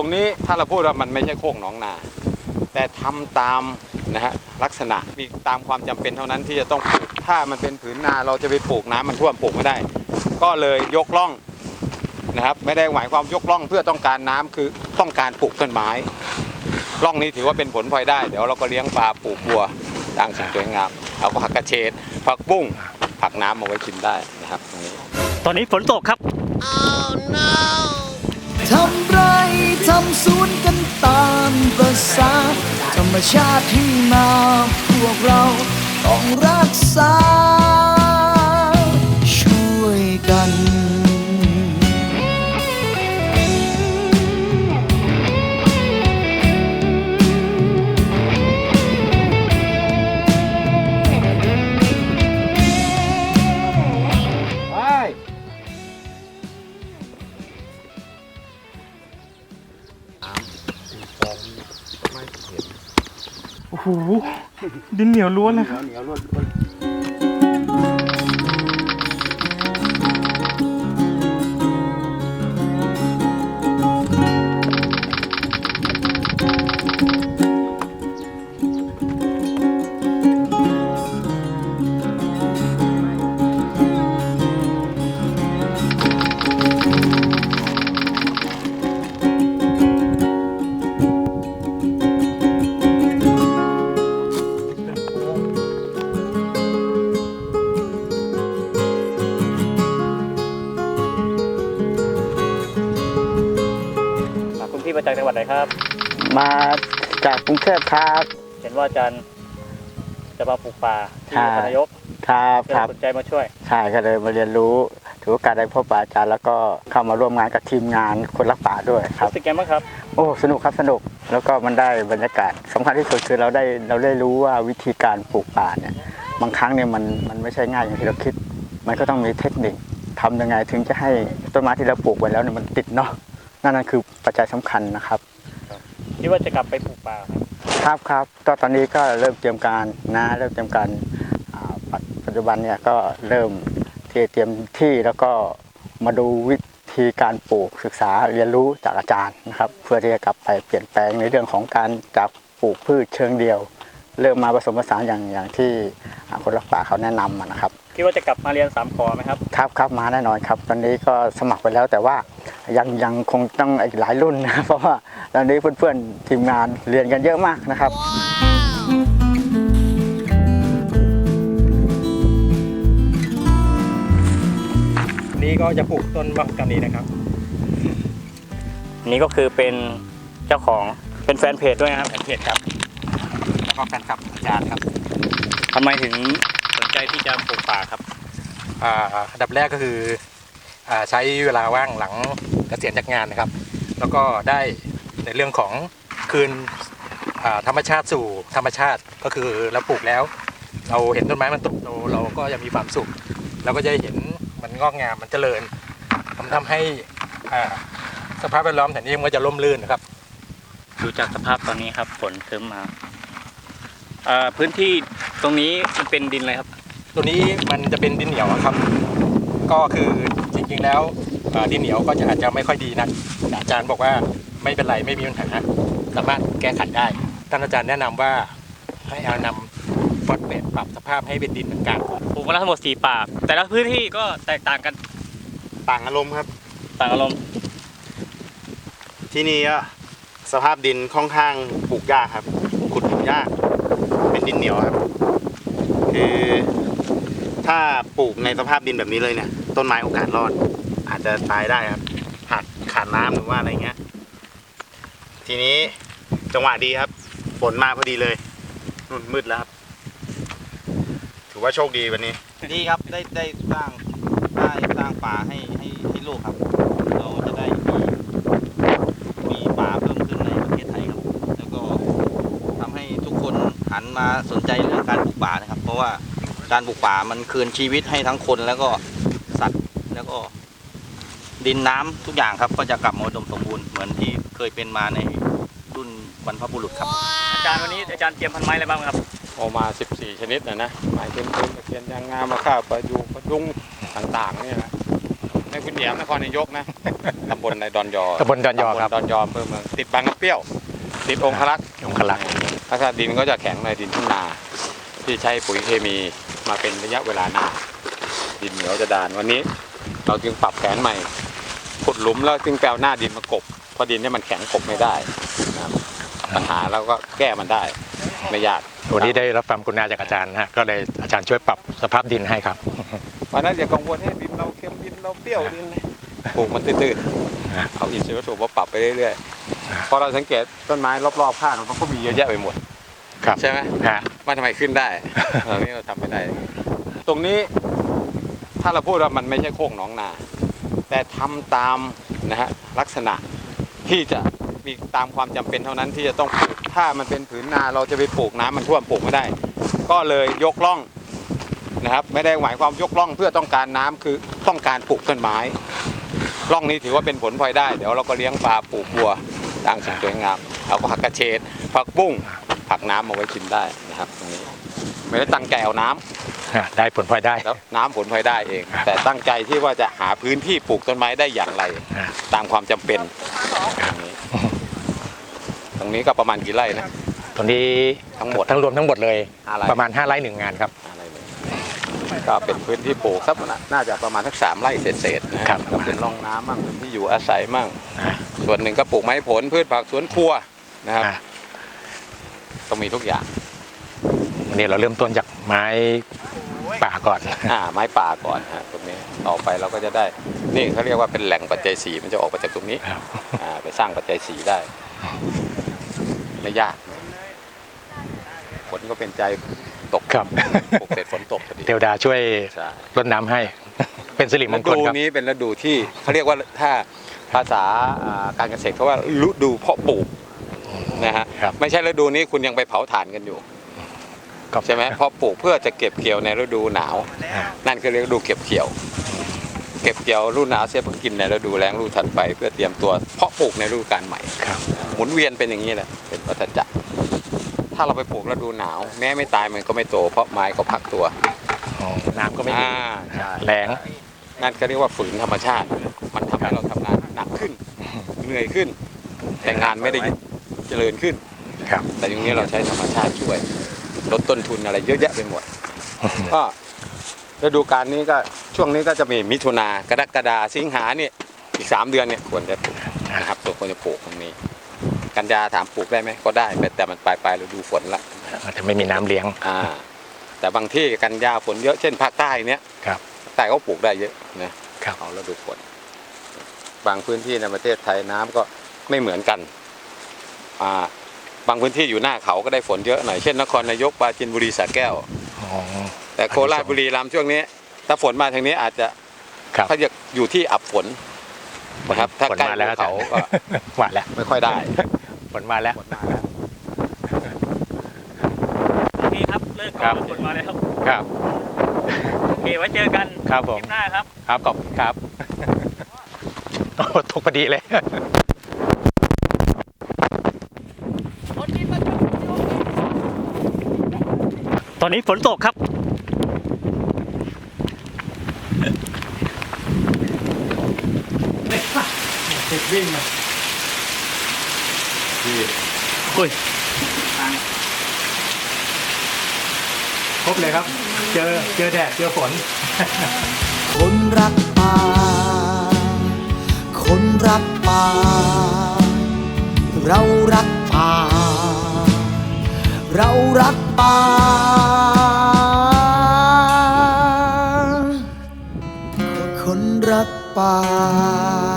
ตรงนี้ถ้าเราพูดว่ามันไม่ใช่โคกหนองนา แต่ทำตามนะฮะลักษณะมีตามความจำเป็นเท่านั้นที่จะต้องปลูกถ้ามันเป็นผืนนาเราจะไปปลูกน้ำมันท่วมปลูกไม่ได้ ก็เลยยกล่องนะครับ ไม่ได้หมายความยกล่องเพื่อต้องการน้ำคือต้องการปลูกต้นไม้ร่องนี้ถือว่าเป็นผลพลอยได้ เดี๋ยวเราก็เลี้ยงปลาปลูกบัวต่างสิ่งสวยงามเอาผักกระเฉดผักบุ้งผักน้ำมาไว้กินได้นะครับตรงนี้ตอนนี้ฝนตกครับทำไร ทำสวนกันตามประสาธรรมชาติที่มาพวกเรา ดินเหนียวล้วนเลยครับคุณ พี่มาจากจังหวัดไหนครับ มาจากกรุงเทพครับ เห็นว่าอาจารย์จะมาปลูกป่าที่ใช่นครนายกครับก็คเลรัยบสนใจมาช่วย ใช่ก็เลยมาเรียนรู้ถือโอกาสได้พบปะอาจารย์แล้วก็เข้ามาร่วมงานกับทีมงานคนรักป่าด้วยครับ รู้สึกไงบ้างครับ โอ้สนุกครับสนุกแล้วก็มันได้บรรยากาศสำคัญที่สุดคือเราได้เราได้รู้ว่าวิธีการปลูกป่าเนี่ยบางครั้งเนี่ยมันมันไม่ใช่ง่ายอย่างที่เราคิด มันก็ต้องมีเทคนิคทำยังไงถึงจะให้ต้นไม้ที่เราปลูกไว้แล้วเนี่ยมันติดเนาะ นั่นนั่นคือปัจจัยสำคัญนะครับคิดว่าจะกลับไปปลูกป่าไหมครับครับก็ตอนนี้ก็เริ่มเตรียมการนะเริ่มเตรียมการอ่าปัจปัจจุบันเนี่ยก็เริ่มที่เตรียมที่แล้วก็มาดูวิธีการปลูกศึกษาเรียนรู้จากอาจารย์นะครับ เพื่อที่จะกลับไปเปลี่ยนแปลงในเรื่องของการจากปลูกพืชเชิงเดียว เริ่มมาผสมผสานอย่างอย่างที่อ่าคนรักป่าเขาแนะนำอะนะครับ คิดว่าจะกลับมาเรียนสามขอไหมครับ ครับครับมาแน่นอนครับ ตอนนี้ก็สมัครไปแล้วแต่ว่า ยังยังคงต้องอีกหลายรุ่นนะครับเพราะว่าตอนนี้เพื่อนๆทีมงานเรียนกันเยอะมากนะครับ นี้ก็จะปลูกต้นมะกานีนะครับ นี่ก็คือเป็นเจ้าของเป็นแฟนเพจด้วยนะครับแฟนเพจครับแล้วก็แฟนคลับอาจารย์ครับทำไมถึงสนใจที่จะปลูกป่าครับ อ่าอันดับแรกก็คืออ่า ใช้เวลาว่างหลังเกษียณจากงานนะครับ แล้วก็ได้ในเรื่องของคืนอ่าธรรมชาติสู่ธรรมชาติก็คือเราปลูกแล้ว เราเห็นต้นไม้มันโตโตเราก็ยังมีความสุขเราก็จะเห็นมันงอกงามมันเจริญทำทำให้อ่าสภาพแวดล้อมแถวนี้มันก็จะร่มรื่นนะครับ ดูจากสภาพตอนนี้ครับฝนเริ่มมาเอ่อพื้นที่ตรงนี้มันเป็นดินอะไรครับ ตัวนี้มันจะเป็นดินเหนียวอะครับ ก็คือจ ริงๆแล้วเอ่อดินเหนียวก็จะอาจจะไม่ค่อยดีนักแต่อาจารย์บอกว่าไม่เป็นไรไม่มีปัญหาสามารถแก้ไขได้ท่านอาจารย์แนะนำว่าให้เอานำฟอสเฟตปรับสภาพให้เป็นดินเหมือนกันปลูกมาแล้วทั้งหมดสี่ป่าแต่ละพื้นที่ก็แตกต่างกันต่างอารมณ์ครับ ต่างอารมณ์ ที่นี่ก็สภาพดินค่อนข้างปลูกยากครับ ขุดปลูกยาก เป็นดินเหนียวครับ คือถ้าปลูกในสภาพดินแบบนี้เลยเนี่ย ต้นไม้โอกาสรอด อาจจะตายได้ครับขาดขาดน้ำหรือว่าอะไรเงี้ย ทีนี้จังหวะดีครับฝนมาพอดีเลยนุ่นมืดแล้วครับถือว่าโชคดีวันนี้ ดีครับได้ได้สร้างได้สร้างป่าให้ให้ให้โลกครับ เราจะได้มีมีป่าเพิ่มขึ้นในประเทศไทยครับ แล้วก็ทำให้ทุกคนหันมาสนใจเรื่องการปลูกป่านะครับ เพราะว่าการปลูกป่ามันคืนชีวิตให้ทั้งคนแล้วก็ แล้วก็ ดินน้ำทุกอย่างครับ ก็จะกลับมาอุดมสมบูรณ์เหมือนที่เคยเป็นมาในรุ่นบรรพบุรุษครับ อาจารย์วันนี้อาจารย์เตรียมพันไม้อะไรบ้างครับออกมา 14 ชนิดนะนะหมายถึงต้นตะเคียนยางงามมะข่าประยูงประดุงต่างๆเนี่ยนะในคุณแหยมนครนายกนะตำบลในดอนยอตำบลดอนยอครับตำดอนยออำเภอเมืองติดบางน้ำเปรี้ยว ติดองคลักษ์องคลักษ์ลักษณะดินก็จะแข็งในดินทุ่งนาที่ใช้ปุ๋ยเคมีมาเป็นระยะเวลานานดินเหนียวจะดานวันนี้ เราจึงปรับแผนใหม่ขุดหลุมแล้วจึงแปลหน้าดินมากบเพราะดินเนี่ยมันแข็งกบไม่ได้นะครับปัญหาเราก็แก้มันได้ไม่ยาก วันนี้ได้รับความกรุณาจากอาจารย์นะฮะก็เลยอาจารย์ช่วยปรับสภาพดินให้ครับ วันนั้นอย่ากังวลให้ดินเราเค็มดินเราเปรี้ยวดินเลยปลูกมันตื้นอ่าๆเอาอินทรีย์วัตถุมาปรับไปเรื่อยๆพอเราสังเกตต้นไม้รอบๆข้างมันก็มีเยอะแยะไปหมดครับใช่ไหมฮะมันทำไมขึ้นได้ตรงนี้เราทำไม่ได้ ตรงนี้ ถ้าเราพูดว่ามันไม่ใช่โคกหนองนา แต่ทำตามนะฮะลักษณะที่จะมีตามความจำเป็นเท่านั้นที่จะต้องปลูกถ้ามันเป็นผืนนาเราจะไปปลูกน้ำมันท่วมปลูกไม่ได้ ก็เลยยกล่องนะครับ ไม่ได้หมายความยกล่องเพื่อต้องการน้ำคือต้องการปลูกต้นไม้ร่องนี้ถือว่าเป็นผลพลอยได้ เดี๋ยวเราก็เลี้ยงปลาปลูกบัวต่างสิ่งสวยงามเอาผักกระเฉดผักบุ้งผักน้ำมาไว้กินได้นะครับตรงนี้ไม่ได้ตั้งใจเอาน้ำ ฮะได้ผลพลอยได้ แล้วน้ำผลพลอยได้เอง แต่ตั้งใจที่ว่าจะหาพื้นที่ปลูกต้นไม้ได้อย่างไร อ่า ตามความจำเป็นตรงนี้ตรงนี้ก็ประมาณกี่ไร่นะตรงนี้ทั้งหมดทั้งรวมทั้งหมดเลย ห้าไร่ ประมาณ5ไร่หนึ่งงานครับ อะไรเลยก็เป็นพื้นที่ปลูกสักน่าจะประมาณสักสามไร่เศษๆนะครับก็เป็นร่องน้ำมั่งเป็นที่อยู่อาศัยมั่ง อ่า ส่วนหนึ่งก็ปลูกไม้ผลพืชผักสวนครัวนะครับอ่าต้องมีทุกอย่างวันนี้เราเริ่มต้นจากไม้ ป่าก่อน อ่าไม้ป่าก่อนฮะตรงนี้ต่อไปเราก็จะได้ นี่เขาเรียกว่าเป็นแหล่งปัจจัยสีมันจะออกมาจากตรงนี้ครับ อ่าไปสร้างปัจจัยสีได้ไม่ยากฝนก็เป็นใจตกครับ ปลูกเสร็จฝนตกพอดีเทวดาช่วยใช่ รดน้ำให้ เป็นสิริมฤงคลดูครับ นี้เป็นฤดูที่เขาเรียกว่าถ้าภาษาอ่าการเกษตรเขาว่าฤดูเพาะปลูกนะฮะครับ ไม่ใช่ฤดูนี้คุณยังไปเผาถ่านกันอยู่ ครับ ใช่ไหมเพราะปลูกเพื่อจะเก็บเกี่ยวในฤดูหนาว อ่า นั่นคือเรียกฤดูเก็บเกี่ยว เก็บเกี่ยวฤดูหนาวเสียเพื่อกินในฤดูแล้งฤดูถัดไป เพื่อเตรียมตัวเพาะปลูกในฤดูกาลใหม่ ครับ หมุนเวียนเป็นอย่างนี้แหละเป็นวัฏจักรถ้าเราไปปลูกฤดูหนาว แม้ไม่ตายมันก็ไม่โต เพราะไม้ก็พักตัวอ๋อ น้ำก็ไม่มีอ่าใช่แรงนั่นก็เรียกว่าฝืนธรรมชาติ มันทำให้เราทำงานหนักขึ้น เหนื่อยขึ้น แต่งานไม่ได้เจริญขึ้น ครับ แต่ตรงนี้เราใช้ธรรมชาติช่วย ลดต้นทุนอะไรเยอะแยะไปหมดก็ฤดูกาลนี้ก็ช่วงนี้ก็จะมีมิถุนากรกฎาสิงหาเนี่ยอีกสามเดือนเนี่ยควรจะปลูกนะครับตัวควรจะปลูกตรงนี้ กันยาถามปลูกได้ไหมก็ได้ แต่แต่มันปลายปลายฤดูฝนละอาจจะไม่มีน้ำเลี้ยงอ่าแต่บางที่กันยาฝนเยอะเช่นภาคใต้เนี้ยครับภาคใต้เขาปลูกได้เยอะนะครับเอาฤดูฝนบางพื้นที่ในประเทศไทยน้ำก็ไม่เหมือนกันอ่า บางพื้นที่อยู่หน้าเขาก็ได้ฝนเยอะหน่อยเช่นนครนายกปราจีนบุรีสระแก้วอ๋อแต่โคราชบุรีรัมย์ช่วงนี้ ถ้าฝนมาทางนี้อาจจะครับถ้าจะอยู่ที่อับฝนนะครับถ้าฝนใกล้มาแล้วภูเขาก็มาแล้วไม่ค่อยได้ฝนมาแล้วฝนมาแล้วโอเคครับเลิกครัก่อบนฝนมาแล้วครับโอเคไว้เจอกันครับผคมลิปหน้าครับ ครับขอบคุณครับโอ้ตกพอดีเลย ตอนนี้ฝนตกครับอุ้ยครบเลยครับ เจอเจอแดดเจอฝน คนรักป่า คนรักป่า เรารักป่า เรารักป่าคนรักป่า